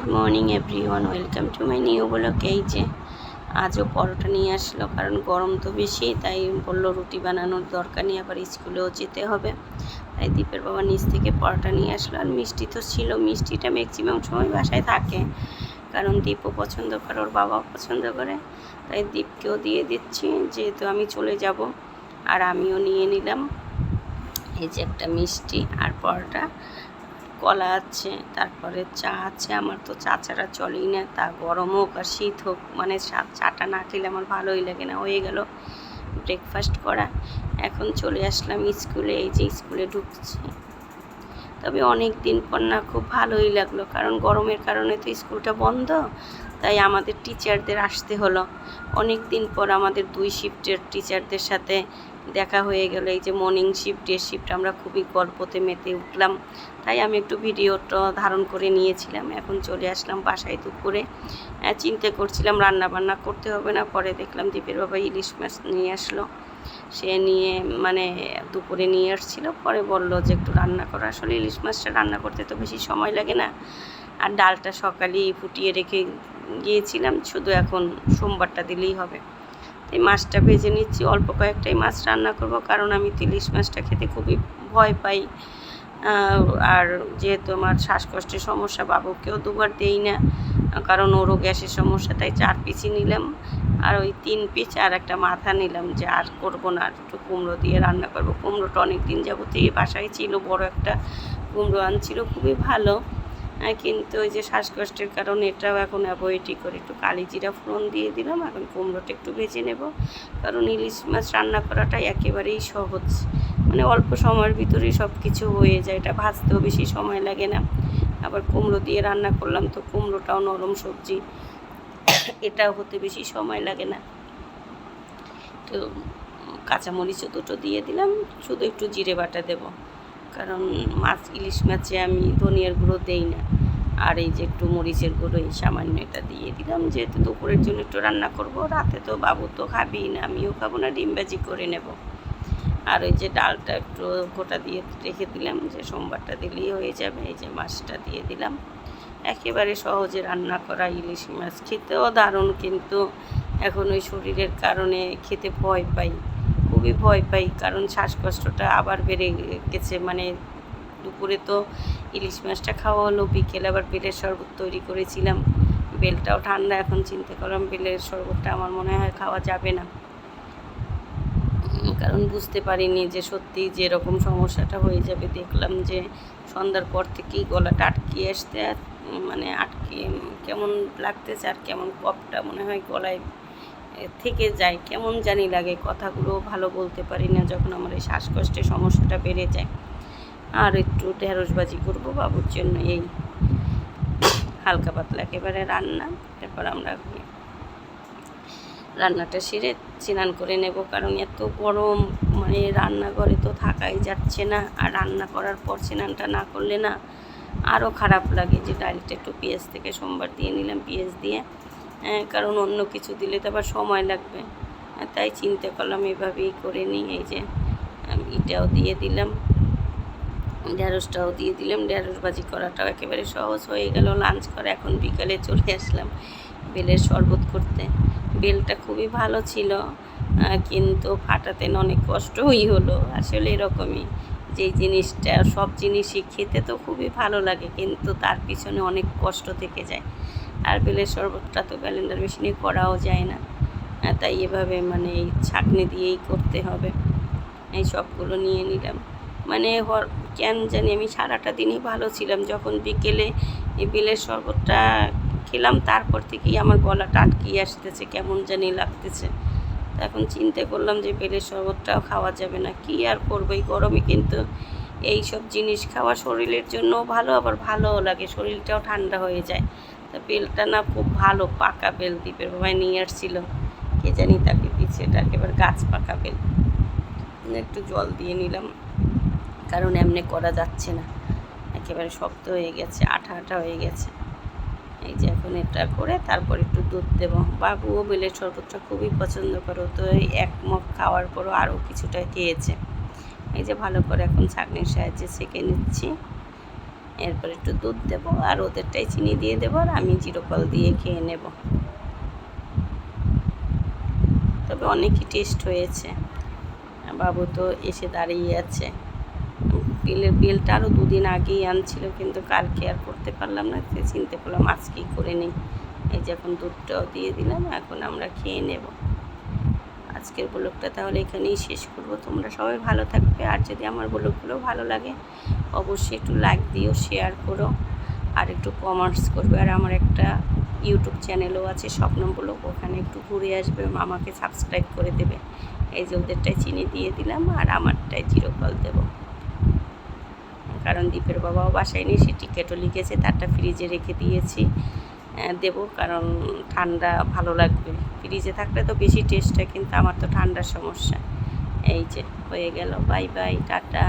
Good morning everyone, welcome to my new vlog. এই যে, আজও পরোটা নিয়ে আসলো, কারণ গরম তো বেশি, তাই বলল রুটি বানানোর দরকার নেই, আবার স্কুলেও যেতে হবে। তাই দীপের বাবা নিচ থেকে পরোটা নিয়ে আসলো, আর মিষ্টি তো ছিল, মিষ্টিটা ম্যাক্সিমাম সময় বাসায় থাকে, কারণ দীপও পছন্দ করে, ওর বাবাও পছন্দ করে। তাই দীপকেও দিয়ে দিচ্ছি, যেহেতু আমি চলে যাব, আর আমিও নিয়ে নিলাম। এই যে একটা মিষ্টি আর পরোটা কলা আছে, তারপরে চা আছে, আমার তো চা ছাড়া চলেই না, তা গরম হোক আর শীত হোক মানে চাটা না খেলে আমার ভালোই লাগে না, হয়ে গেল ব্রেকফাস্ট করা। এখন চলে আসলাম স্কুলে, এই যে স্কুলে ঢুকছি। তবে অনেক দিন পর না খুব ভালোই লাগল, কারণ গরমের কারণে তো স্কুলটা বন্ধ, তাই আমাদের টিচারদের আসতে হলো। অনেক দিন পর আমাদের দুই শিফটের টিচারদের সাথে দেখা হয়ে গেল এই যে মর্নিং শিফট ডে শিফট আমরা খুবই গল্পতে মেতে উঠলাম। তাই আমি একটু ভিডিওটা ধারণ করে নিয়েছিলাম এখন চলে আসলাম বাসায় দুপুরে। আহ, চিন্তা করছিলাম রান্না বান্না করতে হবে না পরে দেখলাম দীপের বাবা ইলিশ মাছ নিয়ে আসলো। সে নিয়ে মানে দুপুরে নিয়ে আসছিল পরে বলল যে একটু রান্না করো। আসলে ইলিশ মাছটা রান্না করতে তো বেশি সময় লাগে না। আর ডালটা সকালেই ফুটিয়ে রেখে গিয়েছিলাম শুধু এখন সোমবারটা দিলেই হবে। এই মাছটা ভেজে নিচ্ছি, অল্প কয়েকটাই মাছ রান্না করব কারণ আমি তো ইলিশ মাছটা খেতে খুবই ভয় পাই। আর যেহেতু আমার শ্বাসকষ্টের সমস্যা, বাবুকেও দুবার দেই না, কারণ ওরও গ্যাসের সমস্যা, তাই চার পিসই নিলাম আর ওই তিন পিস আর একটা মাথা নিলাম যে আর করব না, আর একটু কুমড়ো দিয়ে রান্না করব। কুমড়োটা অনেক দিন যাবতীয় বাসায় ছিল, বড় একটা কুমড়ো আনছিল, খুবই ভালো। কিন্তু ওই যে শ্বাসকষ্টের কারণে এটাও এখন অ্যাভয়েডই করে। একটু কালি জিরা ফোড়ন দিয়ে দিলাম, এখন কুমড়োটা একটু ভেজে নেব। কারণ ইলিশ মাছ রান্না করাটা একেবারেই সহজ। মানে অল্প সময়ের ভিতরেই সব কিছু হয়ে যায়, এটা ভাজতেও বেশি সময় লাগে না। আবার কুমড়ো দিয়ে রান্না করলাম তো কুমড়োটাও নরম সবজি, এটাও হতে বেশি সময় লাগে না। তো কাঁচামরিচও দুটো দিয়ে দিলাম, শুধু একটু জিরে বাটা দেব। কারণ মাছ, ইলিশ মাছে আমি ধনিয়ার গুঁড়ো দেই না। আর এই যে একটু মরিচের গুঁড়ো এই সামান্য এটা দিয়ে দিলাম। যেহেতু দুপুরের জন্য একটু রান্না করব, রাতে তো বাবু তো খাবেই না, আমিও খাব না, ডিম ভাজি করে নেব। আর ওই যে ডালটা একটু গোটা দিয়ে রেখে দিলাম, যে সোমবারটা দিলেই হয়ে যাবে, এই যে মাছটা দিয়ে দিলাম। একেবারে সহজে রান্না করা ইলিশ মাছ, খেতেও দারুণ, কিন্তু এখন ওই শরীরের কারণে খেতে ভয় পাই। খুবই ভয় পাই, কারণ শ্বাসকষ্টটা আবার বেড়ে গেছে। মানে দুপুরে তো ইলিশ মাছটা খাওয়া হলো, বিকেলে আবার বেলের শরবত তৈরি করেছিলাম। বেলটাও ঠান্ডা, এখন চিন্তা করলাম বেলের শরবতটা আমার মনে হয় খাওয়া যাবে না। কারণ বুঝতে পারিনি যে সত্যি যে এরকম সমস্যাটা হয়ে যাবে, দেখলাম যে সন্ধ্যার পর থেকেই গলাটা আটকে আসতে মানে আটকে কেমন লাগতেছে আর কেমন কপটা মনে হয় গলায় থেকে যায়। কেমন জানি লাগে, কথাগুলো ভালো বলতে পারি না যখন আমার এই শ্বাসকষ্টের সমস্যাটা বেড়ে যায়। আর একটু ঢেঁড়সবাজি করব বাবুর জন্য, এই হালকা পাতলা একেবারে রান্না। তারপর আমরা রান্নাটা সেরে স্নান করে নেব, কারণ এত গরম মানে রান্নাঘরে তো থাকাই যাচ্ছে না। আর রান্না করার পর স্নানটা না করলে না আরও খারাপ লাগে। যে ডালটা একটু পেঁয়াজ থেকে সোমবার দিয়ে নিলাম, পেঁয়াজ দিয়ে কারণ অন্য কিছু দিলে তো আবার সময় লাগবে। তাই চিন্তা করলাম, এভাবেই করে নিই। এই যে এটাও দিয়ে দিলাম ঢ্যাঁড়সটাও দিয়ে দিলাম। ঢ্যাঁড়স ভাজি করাটাও একেবারে সহজ হয়ে গেল। লাঞ্চ করে এখন বিকালে চলে আসলাম বেলের শরবত করতে। বেলটা খুবই ভালো ছিল কিন্তু ফাটাতে অনেক কষ্টই হলো। আসলে এরকমই যেই জিনিসটা, সব জিনিসই খেতে তো খুবই ভালো লাগে, কিন্তু তার পিছনে অনেক কষ্ট থেকে যায়। আর বেলের শরবতটা তো ব্যালেন্ডার মেশিনে করাও যায় না। তাই এভাবে মানে এই ছাঁকনি দিয়েই করতে হবে। এই সবগুলো নিয়ে নিলাম। মানে কেন জানি আমি সারাটা দিনই ভালো ছিলাম। যখন বিকেলে এই বেলের শরবতটা খেলাম, তারপর থেকেই আমার গলাটা আটকিয়ে আসতেছে, কেমন জানি লাগতেছে। এখন চিন্তা করলাম যে বেলের শরবতটাও খাওয়া যাবে না। কি আর করব? এই গরমে কিন্তু এই সব জিনিস খাওয়া শরীরের জন্য ভালো, আবার ভালোও লাগে। শরীরটাও ঠান্ডা হয়ে যায়। তা বেলটা না খুব ভালো পাকা বেল দ্বীপের বাবাই নিয়ে আসছিল। কে জানি তাকে দিচ্ছে, এটা একেবারে গাছ পাকা বেল। একটু জল দিয়ে নিলাম, কারণ এমনি করা যাচ্ছে না। একেবারে শক্ত হয়ে গেছে, আঠা আঠা হয়ে গেছে। এই যে এখন এটা করে তারপর একটু দুধ দেবো। বাবুও বেলের শরবতটা খুবই পছন্দ করো তো এক মগ খাওয়ার পরও আরও কিছুটা খেয়েছে। এই যে ভালো করে এখন ছাঁকনির সাহায্যে ছেঁকে নিচ্ছি। এরপর একটু দুধ দেবো, আর ওদেরটাই চিনি দিয়ে দেবো, আর আমি জিরোকল দিয়ে খেয়ে নেব। তবে অনেকই টেস্ট হয়েছে। বাবু তো এসে দাঁড়িয়ে আছে। বিলের বিলটা আরও দুদিন আগেই আনছিল, কিন্তু কালকে আর করতে পারলাম না চিনতে পারলাম আজকেই করে নিই। এই যে এখন দুধটাও দিয়ে দিলাম, এখন আমরা খেয়ে নেব। আজকের ব্লগটা তাহলে এখানেই শেষ করব। তোমরা সবাই ভালো থাকবে। আর যদি আমার ব্লগগুলো ভালো লাগে, অবশ্যই একটু লাইক দিও শেয়ার করো, আর একটু কমার্স করবে। আর আমার একটা ইউটিউব চ্যানেলও আছে স্বপ্ন ব্লগ। ওখানে একটু ঘুরে আসবে আমাকে সাবস্ক্রাইব করে দেবে। এই যে ওদেরটাই চিনি দিয়ে দিলাম, আর আমারটাই চিরকল দেবো। কারণ দীপের বাবাও বাসায় নেই, সে টিকিটও লিখেছে, তারটা ফ্রিজে রেখে দিয়েছি। দেবো, কারণ ঠান্ডা ভালো লাগবে। ফ্রিজে থাকলে তো বেশি টেস্ট হয়, কিন্তু আমার তো ঠান্ডার সমস্যা। এই যে, হয়ে গেল বাই বাই টাটা।